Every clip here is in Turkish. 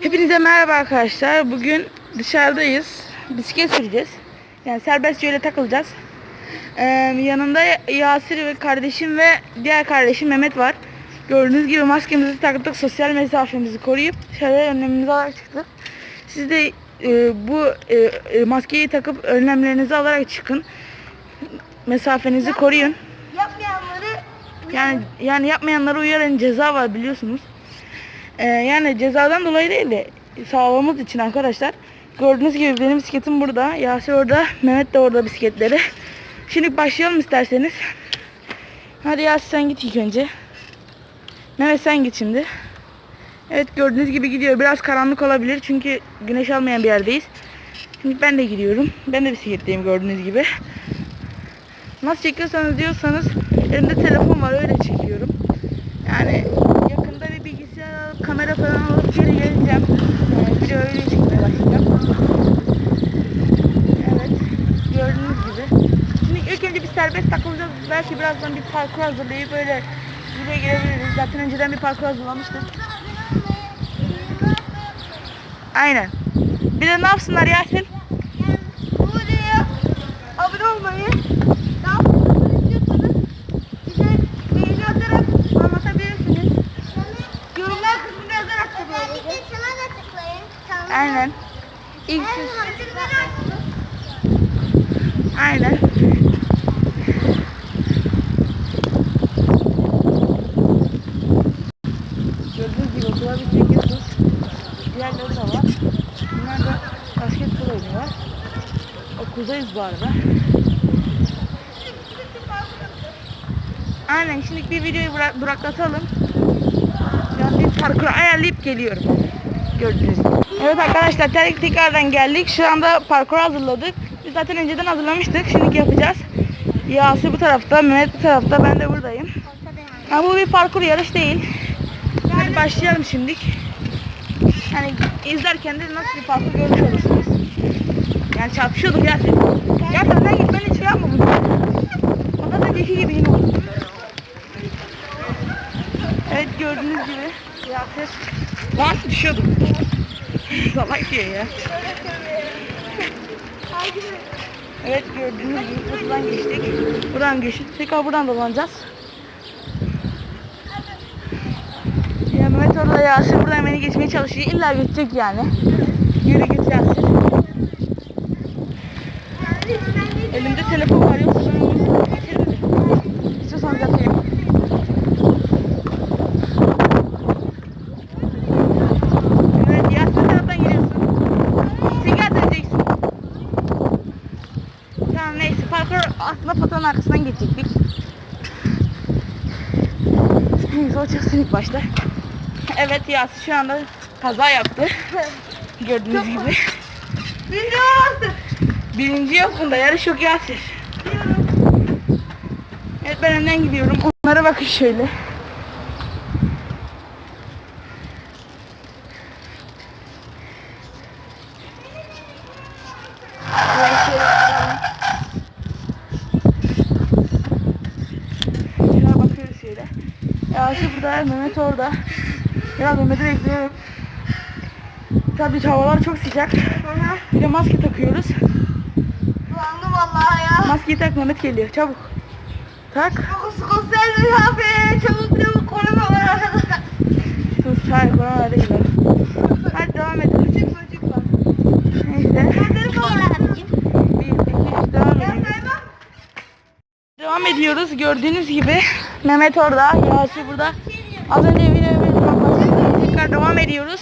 Hepinize merhaba arkadaşlar. Bugün dışarıdayız. Bisiklet süreceğiz. Yani serbestçe öyle takılacağız. Ee, yanımda Yasir ve kardeşim ve diğer kardeşim Mehmet var. Gördüğünüz gibi maskemizi taktık. Sosyal mesafemizi koruyup şöyle önlemimizi alarak çıktık. Siz de e, bu e, e, maskeyi takıp önlemlerinizi alarak çıkın. Mesafenizi koruyun. Yapmayanları Yani yani yapmayanlara uyarın ceza var biliyorsunuz. Ee, yani cezadan dolayı değil de sağlığımız için arkadaşlar. Gördüğünüz gibi benim bisikletim burada. Yasir orada. Mehmet de orada bisikletleri. Şimdi başlayalım isterseniz. Hadi Yasir sen git ilk önce. Mehmet sen git şimdi. Evet gördüğünüz gibi gidiyor. Biraz karanlık olabilir çünkü güneş almayan bir yerdeyiz. Şimdi ben de gidiyorum. Ben de bisikletteyim gördüğünüz gibi. Nasıl çekiyorsanız diyorsanız elimde telefon var öyle çekiyorum. Yani yakında bir bilgisayar alıp kamera falan alıp geri geleceğim. Yani video öyle çekmeye başlayacağım. Evet gördüğünüz gibi. Şimdi ilk önce bir serbest takılacağız. Belki birazdan bir parkur hazırlayıp böyle buraya girebiliriz. Zaten önceden bir parkur hazırlamıştık. Aynen. Bir de ne yapsınlar Yasin? bu videoya abone olmayı, bize beğeni atarak anlatabilirsiniz. Yorumlar kısmına yazarak tıklayın. Aynen. İlk siz. Aynen. Gördüğünüz gibi okula bir tek yazıyoruz. Var. Bunlar da basketbol oynuyorlar. Okuldayız bu arada. Aynen şimdi bir videoyu bırak, duraklatalım. Ben bir parkur ayarlayıp geliyorum. Gördüğünüz gibi. Evet arkadaşlar tek tekrardan geldik. Şu anda parkur hazırladık. Biz zaten önceden hazırlamıştık. Şimdi yapacağız. Yasir bu tarafta, Mehmet bu tarafta, ben de buradayım. Ama bu bir parkur yarış değil. Hadi başlayalım şimdi. Yani izlerken de nasıl bir parkur görmüş olursunuz. Yani çarpışıyorduk senden git ben hiç şey yapmadım. Da önceki gibi yine. Evet gördüğünüz gibi Yasir Lan düşüyordum. Salak diyor ya. Evet gördüğünüz gibi buradan geçtik. Buradan geçtik. Tekrar buradan dolanacağız. Ya Mehmet orada Yasir buradan beni geçmeye çalışıyor. İlla geçecek yani. Yürü git Yasir. Elimde telefon var yoksa. İstiyorsanız yapayım. Evet ya sen taraftan giriyorsun. Tekrar döneceksin. Tamam neyse parkur aslında fotonun arkasından geçecektik. Neyse o çıksın ilk başta. Evet Yasin şu anda kaza yaptı. Gördüğünüz gibi. Video bastı. Birinci yok bunda yarış yok Yasir. Evet ben önden gidiyorum. Onlara bakın şöyle. Şöyle bakıyoruz şöyle. Yasir burada, Mehmet orada. Biraz Mehmet'i bekliyorum. Tabii havalar çok sıcak. Bir de maske takıyoruz. Kullandım vallahi ya. Maskeyi tak Mehmet geliyor çabuk. Tak. Sosyal mesafe. Çabuk çabuk korona var arkadaşlar. Sus hayır korona değil. Hadi devam edelim. Çıkma çıkma. Neyse. Bir, iki, üç devam ediyoruz. saymam. Devam ediyoruz. Gördüğünüz gibi Mehmet orada, Yasir burada. Az önce. Tekrar devam ediyoruz.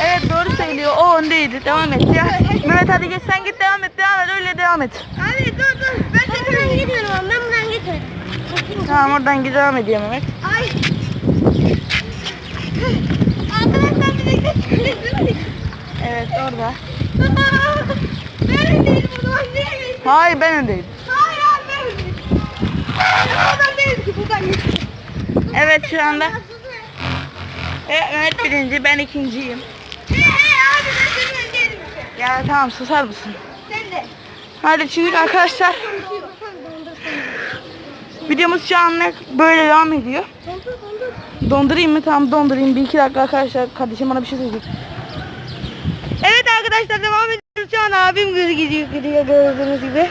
Evet doğru söylüyor. O öndeydi. Devam et ya. Mehmet hadi geç sen git devam et. Devam et. Öyle devam et. Abi dur dur. Ben de buradan gitmiyorum. Ben buradan gitmiyorum. Tamam oradan devam ediyor Mehmet. Ay. Arkadaşlar bir çıkıyorsunuz. Evet orada. Ben değil mi? Hayır ben öndeydim. Hayır abi ben öndeydim. Buradan değil ki buradan gittim. Evet şu anda evet, Mehmet birinci ben ikinciyim. Ya tamam susar mısın? Sen de. Hadi şimdi arkadaşlar videomuz şu anlık böyle devam ediyor. Dondurayım mı? Tamam dondurayım. Bir iki dakika arkadaşlar. Kardeşim bana bir şey söyleyecek. Evet arkadaşlar devam ediyoruz. Şu an abim gidiyor, gidiyor gördüğünüz gibi.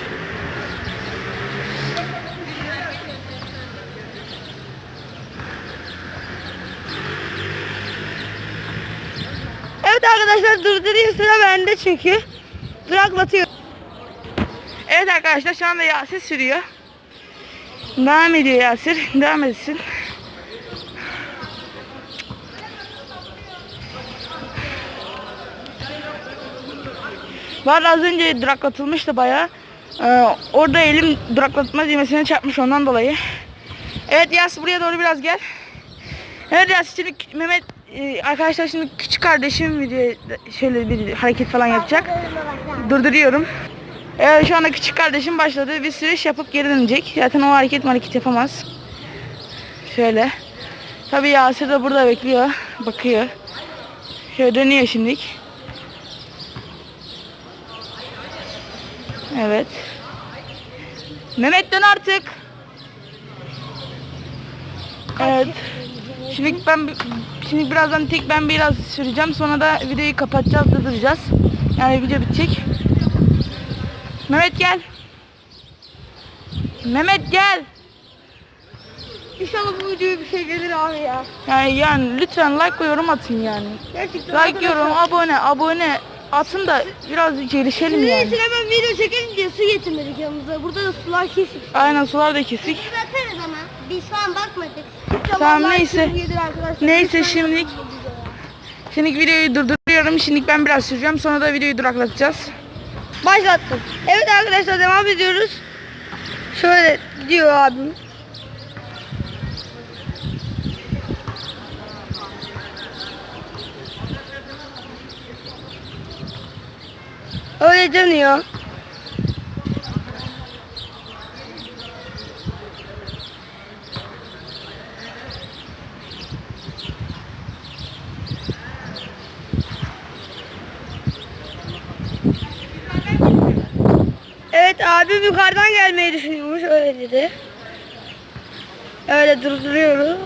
Evet arkadaşlar durduruyor sıra bende çünkü. Duraklatıyor. Evet arkadaşlar şu anda Yasir sürüyor. Devam ediyor Yasir. Devam etsin. Var az önce duraklatılmıştı bayağı. Ee, orada elim duraklatma düğmesine çarpmış ondan dolayı. Evet Yasir buraya doğru biraz gel. Evet Yasir şimdi Mehmet e, arkadaşlar şimdi küçük kardeşim video şöyle bir hareket falan yapacak. Durduruyorum. Evet şu anda küçük kardeşim başladı. Bir sürüş yapıp geri dönecek. Zaten o hareket hareket yapamaz. Şöyle. Tabii Yasir de burada bekliyor. Bakıyor. Şöyle dönüyor şimdilik. Evet. Mehmet dön artık. Evet. Şimdi ben şimdi birazdan tek ben biraz süreceğim. Sonra da videoyu kapatacağız, durduracağız. Yani video bitecek. Mehmet gel. Mehmet gel. İnşallah bu videoya bir şey gelir abi ya. Yani, yani lütfen like ve yorum atın yani. Gerçekten Like, yorum, abone, abone atın da biraz gelişelim Sizin yani. için hemen video çekelim diye su getirmedik yanımıza. Burada da sular kesik. Aynen sular da kesik. Bakarız ama biz şu an bakmadık. Tamam, neyse. Neyse, şimdilik- Şimdi videoyu durduruyorum. Şimdi ben biraz süreceğim. Sonra da videoyu duraklatacağız. Başlattım. Evet arkadaşlar devam ediyoruz. Şöyle diyor abim. Öyle dönüyor. Evet abim yukarıdan gelmeyi düşünüyormuş öyle dedi. Öyle durduruyorum.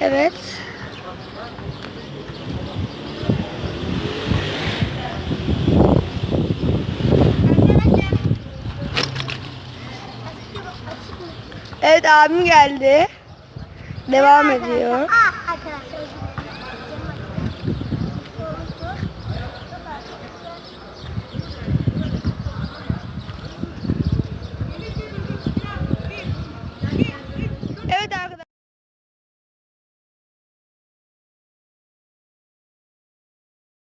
Evet. Evet abim geldi. Devam ediyor.